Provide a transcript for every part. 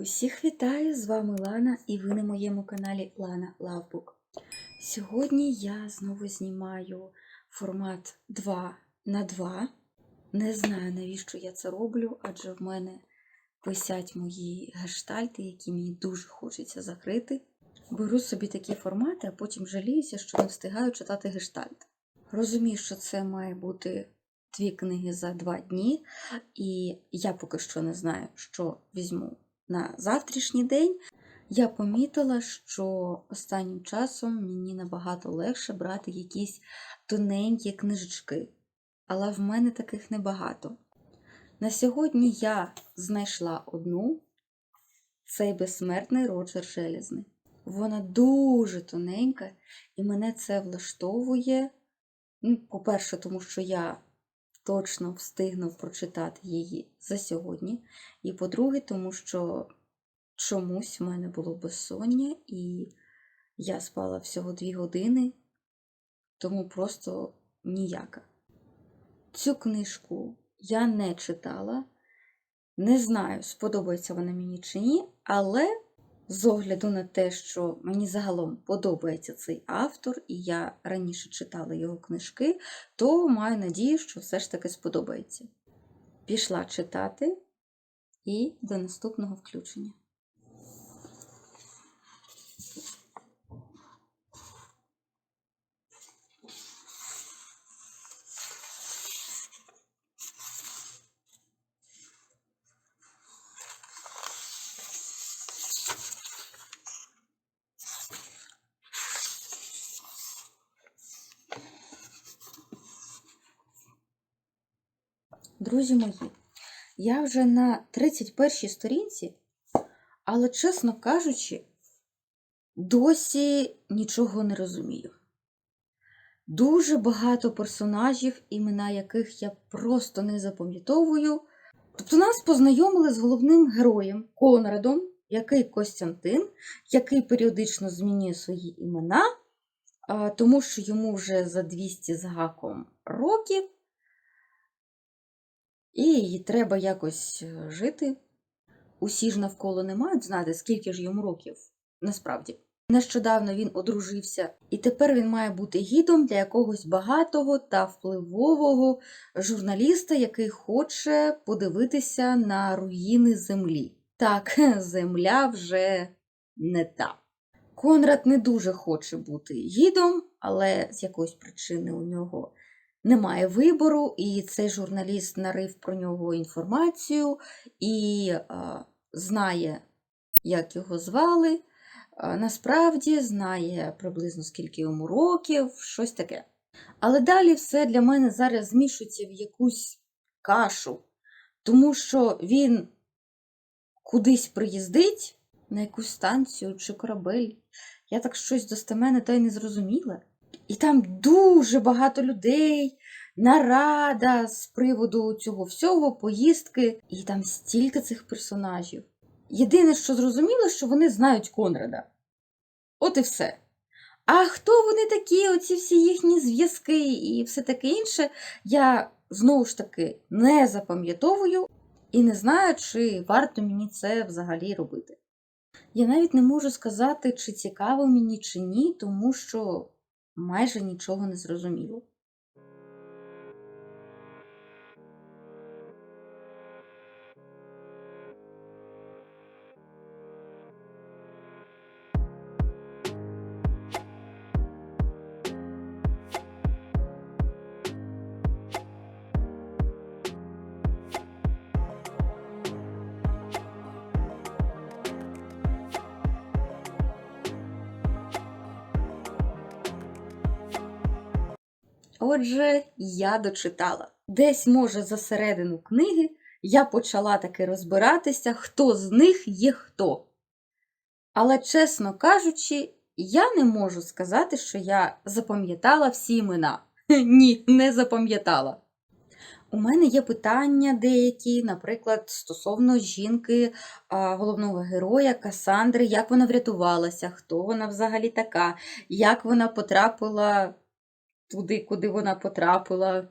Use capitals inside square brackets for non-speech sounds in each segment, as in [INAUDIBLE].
Усіх вітаю! З вами Лана і ви на моєму каналі Лана Лавбук. Сьогодні я знову знімаю формат 2 на 2. Не знаю, навіщо я це роблю, адже в мене висять мої гештальти, які мені дуже хочеться закрити. Беру собі такі формати, а потім жаліюся, що не встигаю читати гештальт. Розумію, що це має бути дві книги за два дні, і я поки що не знаю, що візьму на завтрашній день. Я помітила, що останнім часом мені набагато легше брати якісь тоненькі книжечки, але в мене таких небагато. На сьогодні я знайшла одну цей безсмертний Роджер Железний. Вона дуже тоненька, і мене це влаштовує. Ну, По-перше, тому що я точно встигну прочитати її за сьогодні. І по-друге, тому що чомусь в мене було безсоння, і я спала всього дві години, тому просто ніяка. Цю книжку я не читала, не знаю, сподобається вона мені чи ні, але з огляду на те, що мені загалом подобається цей автор, і я раніше читала його книжки, то маю надію, що все ж таки сподобається. Пішла читати і до наступного включення. Друзі мої, я вже на 31-й сторінці, але, чесно кажучи, досі нічого не розумію. Дуже багато персонажів, імена яких я просто не запам'ятовую. Тобто нас познайомили з головним героєм Конрадом, який Костянтин, який періодично змінює свої імена, тому що йому вже за 200 з гаком років. І треба якось е, жити. Усі ж навколо не мають знати, скільки ж йому років насправді. Нещодавно він одружився, і тепер він має бути гідом для якогось багатого та впливового журналіста, який хоче подивитися на руїни землі. Так, [LAUGHS] земля вже не та. Конрад не дуже хоче бути гідом, але з якоїсь причини у нього немає вибору, і цей журналіст нарив про нього інформацію і знає, як його звали. Насправді знає приблизно скільки йому років, щось таке. Але далі все для мене зараз змішується в якусь кашу, тому що він кудись приїздить на якусь станцію чи корабель. Я так щось достеменне та й не зрозуміла. І там дуже багато людей, нарада з приводу цього всього, поїздки, і там стільки цих персонажів. Єдине, що зрозуміло, що вони знають Конрада. От і все. А хто вони такі, оці всі їхні зв'язки і все таке інше, я знову ж таки не запам'ятовую і не знаю, чи варто мені це взагалі робити. Я навіть не можу сказати, чи цікаво мені, чи ні, тому що майже нічого не зрозуміло. Отже, я дочитала. Десь, може, за середину книги я почала таки розбиратися, хто з них є хто. Але, чесно кажучи, я не можу сказати, що я запам'ятала всі імена. Ні, не запам'ятала. У мене є питання деякі, наприклад, стосовно жінки головного героя Касандри, як вона врятувалася, хто вона взагалі така, як вона потрапила туди, куди вона потрапила.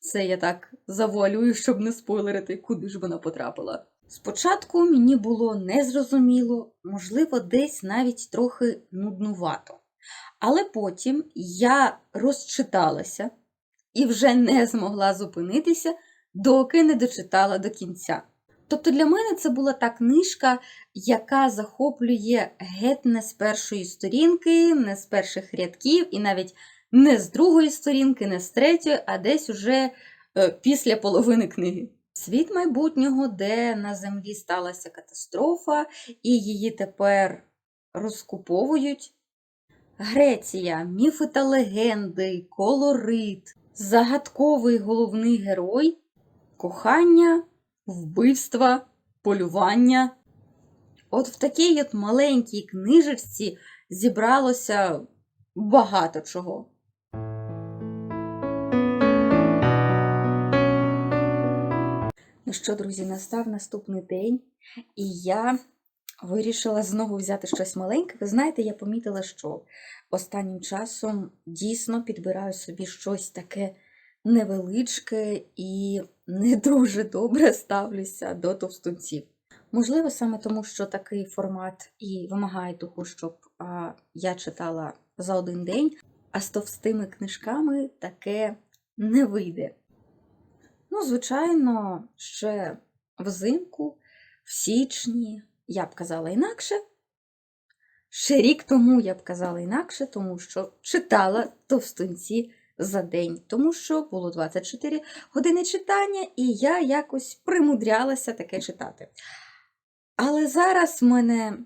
Це я так завуалюю, щоб не спойлерити, куди ж вона потрапила. Спочатку мені було незрозуміло, можливо, десь навіть трохи нуднувато. Але потім я розчиталася і вже не змогла зупинитися, доки не дочитала до кінця. Тобто для мене це була та книжка, яка захоплює геть не з першої сторінки, не з перших рядків, і навіть не з другої сторінки, не з третьої, а десь уже е, після половини книги. Світ майбутнього, де на землі сталася катастрофа, і її тепер розкуповують. Греція, міфи та легенди, колорит, загадковий головний герой, кохання, вбивства, полювання. От в такій от маленькій книжечці зібралося багато чого. Ну що, друзі, настав наступний день, і я вирішила знову взяти щось маленьке. Ви знаєте, я помітила, що останнім часом дійсно підбираю собі щось таке невеличке і не [LAUGHS] дуже добре ставлюся до товстунців. Можливо, саме тому, що такий формат і вимагає того, щоб а, я читала за один день, а з товстими книжками таке не вийде. Ну, звичайно, ще взимку, в січні я б казала інакше. Ще рік тому я б казала інакше, тому що читала товстунці за день, тому що було 24 години читання, і я якось примудрялася таке читати. Але зараз в мене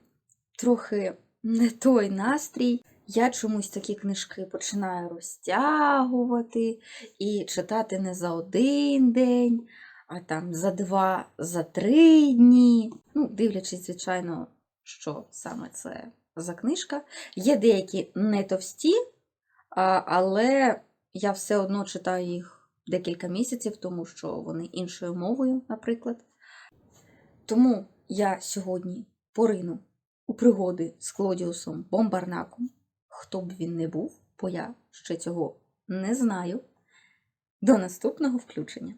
трохи не той настрій. Я чомусь такі книжки починаю розтягувати і читати не за один день, а там за два, за три дні. Ну, дивлячись, звичайно, що саме це за книжка. Є деякі не товсті, але я все одно читаю їх декілька місяців, тому що вони іншою мовою, наприклад. Тому я сьогодні порину у пригоди з Клодіусом Бомбарнаком. Хто б він не був, бо я ще цього не знаю. До наступного включення.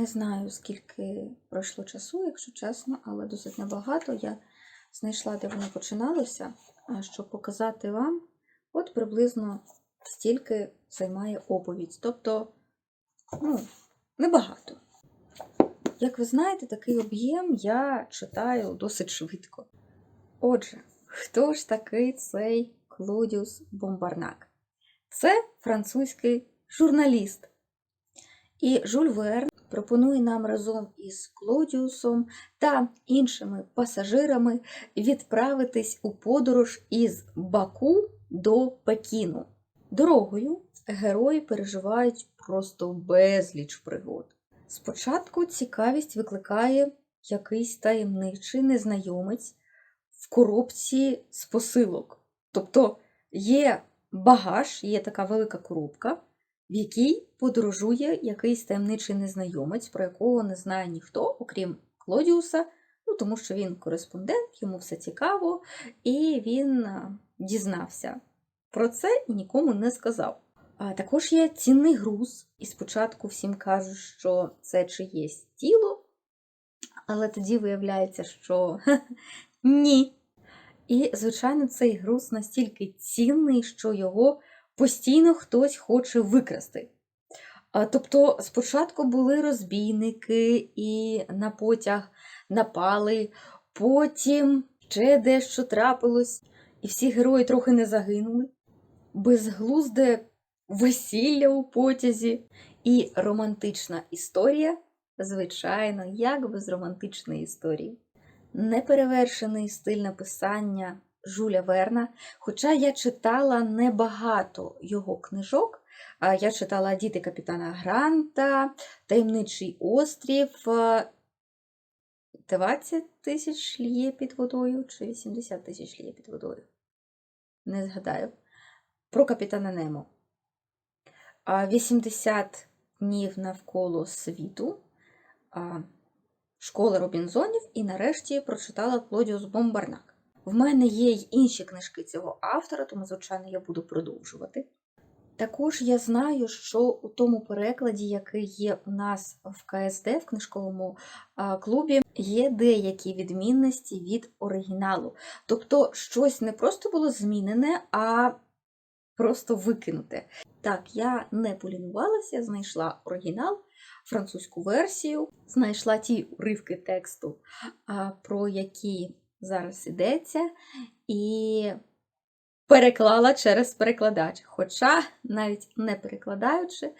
Не знаю, скільки пройшло часу, якщо чесно, але досить небагато. Я знайшла, де воно починалося, щоб показати вам, от приблизно стільки займає оповідь. Тобто, ну, небагато. Як ви знаєте, такий об'єм я читаю досить швидко. Отже, хто ж такий цей Клодіус Бомбарнак? Це французький журналіст. І Жюль Верн пропонує нам разом із Клодіусом та іншими пасажирами відправитись у подорож із Баку до Пекіну. Дорогою герої переживають просто безліч пригод. Спочатку цікавість викликає якийсь таємничий незнайомець в коробці з посилок. Тобто є багаж, є така велика коробка, в якій подорожує якийсь таємничий незнайомець, про якого не знає ніхто, окрім Клодіуса, ну тому що він кореспондент, йому все цікаво, і він дізнався про це і нікому не сказав. А також є цінний груз, і спочатку всім кажуть, що це чиєсь тіло, але тоді виявляється, що [LAUGHS] ні. І, звичайно, цей груз настільки цінний, що його постійно хтось хоче викрасти. Тобто, спочатку були розбійники і на потяг напали, потім ще дещо трапилось, і всі герої трохи не загинули. Безглузде весілля у потязі і романтична історія. Звичайно, як без романтичної історії. Неперевершений стиль написання Жуля Верна. Хоча я читала небагато його книжок. Я читала Діти капітана Гранта, Таємничий острів, е, 20 тисяч лє під водою чи 80 тисяч лє під водою. Не згадаю. Про капітана Немо. 80 днів навколо світу. Школа Робінзонів і нарешті прочитала Клодіус Бомбарнак. В мене є й інші книжки цього автора, тому, звичайно, я буду продовжувати. Також я знаю, що у тому перекладі, який є у нас в КСД, в книжковому клубі, є деякі відмінності від оригіналу. Тобто щось не просто було змінене, а просто викинуте. Так, я не полінувалася, знайшла оригінал, французьку версію, знайшла ті уривки тексту, про які зараз йдеться, і переклала через перекладач. Хоча навіть не перекладаючи,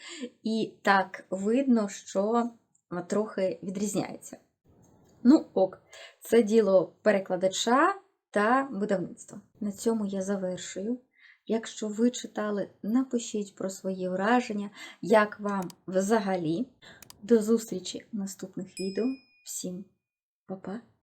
і так видно, що трохи відрізняється. Ну, ок, це діло перекладача та видавництва. На цьому я завершую. Якщо ви читали, напишіть про свої враження, як вам взагалі. До зустрічі в наступних відео. Всім па-па!